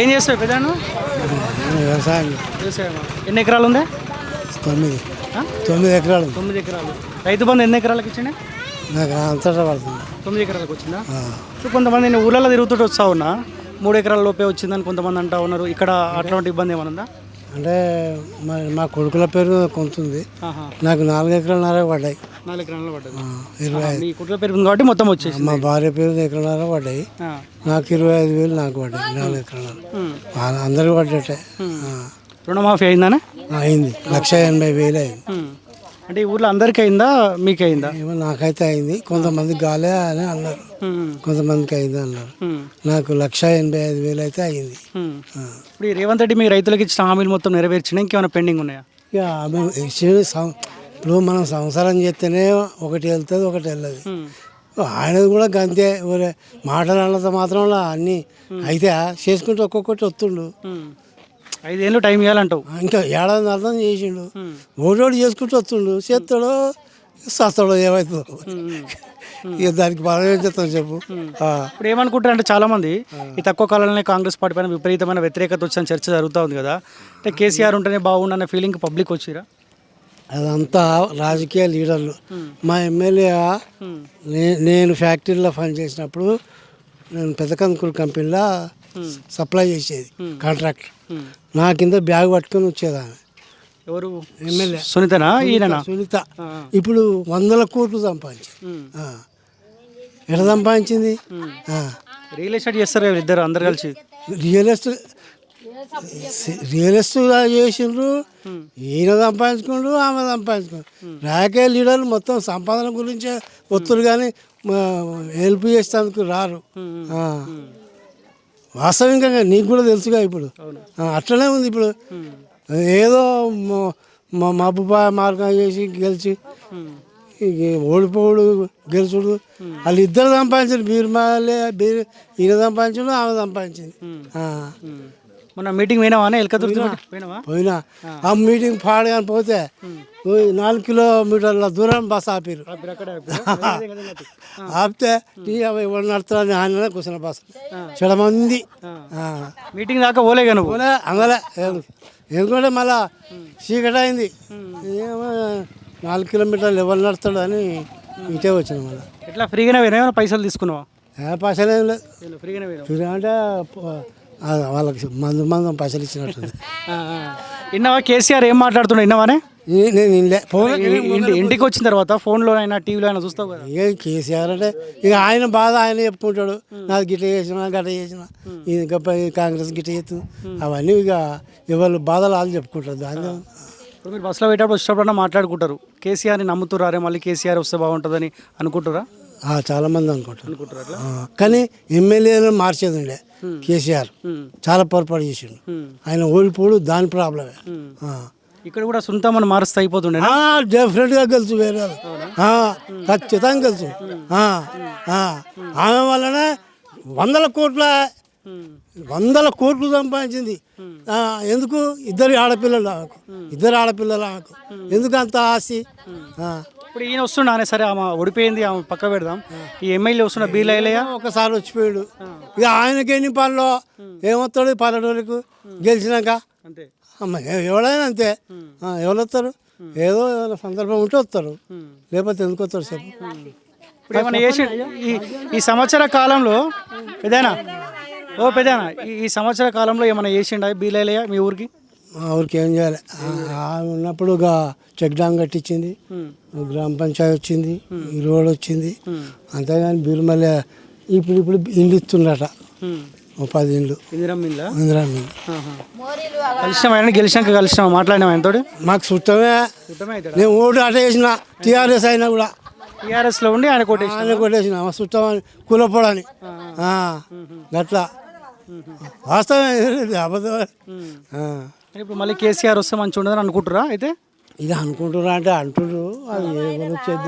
ఏం చేస్తావు పెదాను వ్యవసాయం. ఎన్ని ఎకరాలు ఉందా? తొమ్మిది? తొమ్మిది ఎకరాలు. తొమ్మిది ఎకరాలు. రైతు బంధు ఎన్ని ఎకరాలకు ఇచ్చిండే? నాకు అంతటా పడుతుంది. తొమ్మిది ఎకరాలకు వచ్చిందా. సో కొంతమంది నేను ఊళ్ళలో తిరుగుతుంటూ వస్తా ఉన్నా మూడు ఎకరాల లోపే వచ్చిందని కొంతమంది అంటా ఉన్నారు. ఇక్కడ అట్లాంటి ఇబ్బంది ఏమైనా ఉందా? అంటే మరి మా కొడుకుల పేరు కొంత ఉంది. నాకు నాలుగు ఎకరాలన్నర పడ్డాయి. నాలుగు ఎకరాలలో పడ్డది ఆ, ఇరవై మీ కుటుంబ పెరిగింది కాబట్టి మొత్తం వచ్చేసి మా భార్య పేరు ఎకరాలన్నర పడ్డాయి. నాకు ఇరవై ఐదు వేలు నాకు పడ్డాయి నాలుగు ఎకరాలు. అందరికి పడ్డట్టే. రుణమాఫీ అయిందానే? అయింది. లక్ష ఎనభై వేలు అయింది. అంటే ఈ ఊర్లో అందరికీ అయిందా మీకు అయిందా ఏమో నాకైతే అయింది కొంతమంది గాలే అని అన్నారు. కొంతమందికి అయింది అన్నారు. నాకు లక్ష ఎనభై ఐదు వేలు అయితే అయింది. ఆ. ఇప్పుడు ఈ రేవంత్ రెడ్డి మీ రైతులకు ఇచ్చిన హామీలు మొత్తం నెరవేర్చిన ఇంకేమైనా పెండింగ్ ఉన్నాయా ఇక ఆమె ఇచ్చిన సం- ఇప్పుడు మనం సంసారం చేస్తేనే ఒకటి వెళ్తుంది ఒకటి వెళ్ళదు. ఆయనది కూడా గంతే ఒరే మాటలు అన్నది మాత్రం అన్నీ అయితే చేసుకుంటూ ఒక్కొక్కటి వస్తుండు. ఐదేళ్ళు టైం ఇవ్వాలంటావు ఇంకా ఏడాది అర్థం చేసిండు. ఉమ్. ఓడోడు చేసుకుంటూ వస్తుండు. చేస్తాడో సస్తాడో ఏమవుతుందో ఇక దానికి మనం ఏం చెప్పు. ఇప్పుడు ఏమనుకుంటారు అంటే చాలా మంది ఈ తక్కువ కాలంలోనే కాంగ్రెస్ పార్టీ పైన విపరీతమైన వ్యతిరేకత వచ్చిన చర్చ జరుగుతూ ఉంది కదా. అంటే కేసీఆర్ ఉంటేనే బాగుండన్న ఫీలింగ్ పబ్లిక్ వచ్చిరా? అదంతా రాజకీయ లీడర్లు. మా ఎమ్మెల్యే నేను ఫ్యాక్టరీలో పనిచేసినప్పుడు నేను పెద్ద కందుకూరు కంపెనీలో సప్లై చేసేది కాంట్రాక్ట్. నా కింద బ్యాగ్ పట్టుకొని వచ్చేదాన్ని. ఎవరు? ఎమ్మెల్యే. సునీతనా? సునీత. ఇప్పుడు వందల కోట్లు సంపాదించింది. ఎక్కడ సంపాదించింది. రియల్ ఎస్టేట్ చేస్తారు ఇద్దరు అందరు కలిసి? రియల్ ఎస్టేట్ రియల్ ఎస్టేట్ చేసిండ్రు. ఈయన సంపాదించుకుండు ఆమె సంపాదించుకుండు. రాజకీయ లీడర్లు మొత్తం సంపాదన గురించే ఒత్తులు కానీ హెల్ప్ చేసేందుకు రారు. వాస్తవికంగా నీకు కూడా తెలుసుగా ఇప్పుడు. అట్లనే ఉంది ఇప్పుడు. ఏదో మబ్బుపా మార్గం చేసి గెలిచి ఓడిపోడు గెలుచుడు. వాళ్ళు ఇద్దరు సంపాదించారు. బీరు మాలే బీరు ఈయన సంపాదించుడు ఆమె సంపాదించింది. మొన్న మీటింగ్ పోయినావా ఎల్కతుర్తి పోయినావా? పోయినా. ఆ. మీటింగ్ పాడగాని పోతే నాలుగు కిలోమీటర్ల దూరం బస్ ఆపిరు ఆపితే టీ ఎవరు నడుతున్నా ఆయన కూర్చున్న బస్. చెడమంది ఆ. మీటింగ్ దాకా పోలేగా నువ్వు? పోలే అందలే ఎందుకంటే మళ్ళా చీకటి అయింది ఏమో నాలుగు కిలోమీటర్లు ఎవరు నడుస్తాడు అని ఇటే వచ్చిన మళ్ళీ. ఎట్లా ఫ్రీగానే పోయినా పైసలు తీసుకున్నావా? ఏ పైసలు ఏం లేదు ఫ్రీగానే అంటే వాళ్ళకి మందు మందం పైసలు ఇచ్చినట్టుంది. విన్నావా? కేసీఆర్ ఏం మాట్లాడుతున్నావు విన్నావానే? నేను ఇల్లే ఫోన్ ఇంటికి వచ్చిన తర్వాత ఫోన్లో అయినా టీవీలో అయినా చూస్తావు కదా? ఇక కేసీఆర్ అంటే ఇక ఆయన బాధ ఆయన చెప్పుకుంటాడు. నాది గిట్ట చేసిన గట్ట చేసిన. ఈ కాంగ్రెస్ గిట్ట చేస్తుంది. అవన్నీ ఇక ఎవరు బాధలు వాళ్ళు చెప్పుకుంటారు. దాని ఇప్పుడు మీరు బస్సులో పోయేటప్పుడు వచ్చేటప్పుడు మాట్లాడుకుంటారు. కేసీఆర్ని నమ్ముతురారే మళ్ళీ కేసీఆర్ వస్తే బాగుంటుందని అనుకుంటారా ఆ, చాలా మంది అనుకుంటారు. కానీ ఎమ్మెల్యేలను మార్చేది ఉండే కేసీఆర్. చాలా పొరపాటు చేసిండు. ఆయన ఓడిపోడు దాని ప్రాబ్లమే. ఇక్కడ కూడా సొంతమని మారుస్తే అయిపోతుండే డెఫినెట్గా గెలుచు వేరే ఖచ్చితంగా గెలుచు. ఆమె వల్లనే వందల కోట్ల వందల కోట్లు సంపాదించింది. ఎందుకు? ఇద్దరు ఆడపిల్లలు ఆమెకు. ఇద్దరు ఆడపిల్లలు ఆమెకు. ఎందుకు అంత ఆస్తి. ఇప్పుడు ఈయన వస్తుండ అనే సరే ఆమె ఓడిపోయింది ఆమె పక్క పెడదాం. ఈ ఎమ్మెల్యే వస్తున్న బీలయ్య ఒకసారి వచ్చిపోయాడు. ఇక ఆయనకి ఎన్ని పనులు? ఏమొస్తాడు పల్లెటూరికి గెలిచినాక? అంతే. ఎవడైనా అంతే. ఎవరు వస్తారు ఏదో ఏదైనా సందర్భం ఉంటే వస్తారు. లేకపోతే ఎందుకు వస్తారు చెప్పు. ఇప్పుడు ఏమైనా చేసి ఈ ఈ సంవత్సర కాలంలో పెదానా ఓ పెదానా ఈ ఈ సంవత్సర కాలంలో ఏమైనా చేసిండా బీలయ్య మీ ఊరికి? మా ఊరికి ఏం చేయాలి? ఆ- ఆమె ఉన్నప్పుడు ఒక చెక్ డ్యామ్ కట్టించింది. గ్రామ పంచాయతీ వచ్చింది. ఈ రోడ్ వచ్చింది. అంతేగాని బీరుమల్లె ఇప్పుడు ఇప్పుడు ఇండ్లు ఇస్తుండట పది ఇండ్లు ఇందిరా మిల్లా. కలిసినాం ఆయన గెలిచినాక కలిసినాం మాట్లాడినాం ఆయనతోటి? మాకు అవుతాడా? నేను ఓటు అట వేసిన టీఆర్ఎస్ అయినా కూడా. టీఆర్ఎస్లో ఉండి ఆయన కొట్టేసి ఆయన కొట్టేసిన. మా చుట్టమని కులపడని ఆ, గట్లా. వాస్తవం అబద్ధం. ఇప్పుడు మళ్ళీ కేసీఆర్ వస్తే మంచిగా ఉండదని అనుకుంటారా అయితే? ఇక అనుకుంటున్నా అంటే అంటున్నారు అది ఎవరు వచ్చేది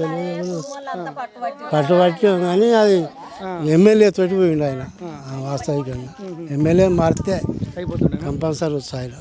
పట్టుబట్టి కానీ అది ఎమ్మెల్యే తోటి పోయిండు ఆయన వాస్తవికంగా. ఎమ్మెల్యే మారితే కంపల్సరీ వస్తాయి ఆయన.